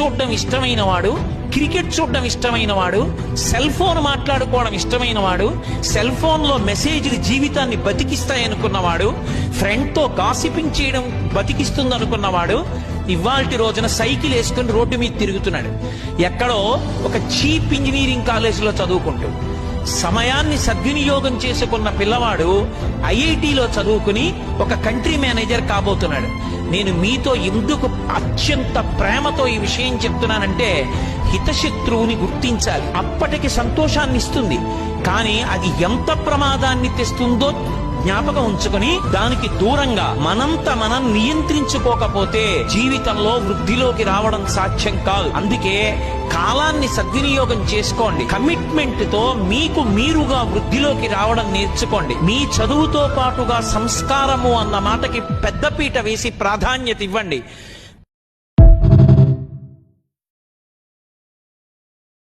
చూడడం ఇష్టమైన వాడు క్రికెట్ చూడడం ఇష్టమైన వాడు సెల్ ఫోన్ మాట్లాడుకోవడం ఇష్టమైన వాడు సెల్ ఫోన్లో మెసేజ్లు జీవితాన్ని బతికిస్తాయనుకున్నవాడు ఫ్రెండ్తో కాసిపింగ్ గాసిపింగ్ చేయడం బతికిస్తుంది అనుకున్నవాడు ఇవాల్టి రోజున సైకిల్ వేసుకుని రోడ్డు మీద తిరుగుతున్నాడు. ఎక్కడో ఒక చీప్ ఇంజనీరింగ్ కాలేజీలో చదువుకుంటూ సమయాన్ని సద్వినియోగం చేసుకున్న పిల్లవాడు ఐఐటిలో చదువుకుని ఒక కంట్రీ మేనేజర్ కాబోతున్నాడు. నేను మీతో ఎందుకు అత్యంత ప్రేమతో ఈ విషయం చెప్తున్నానంటే హితశత్రువుని గుర్తించాలి. అప్పటికి సంతోషాన్ని ఇస్తుంది కానీ అది ఎంత ప్రమాదాన్ని తెస్తుందో జ్ఞాపకం ఉంచుకొని దానికి దూరంగా మనంత మనం నియంత్రించుకోకపోతే జీవితంలో వృద్ధిలోకి రావడం సాధ్యం కాదు. అందుకే కాలాన్ని సద్వినియోగం చేసుకోండి. కమిట్మెంట్తో మీకు మీరుగా వృద్ధిలోకి రావడం నేర్చుకోండి. మీ చదువుతో పాటుగా సంస్కారము అన్న మాటకి పెద్దపీట వేసి ప్రాధాన్యత ఇవ్వండి.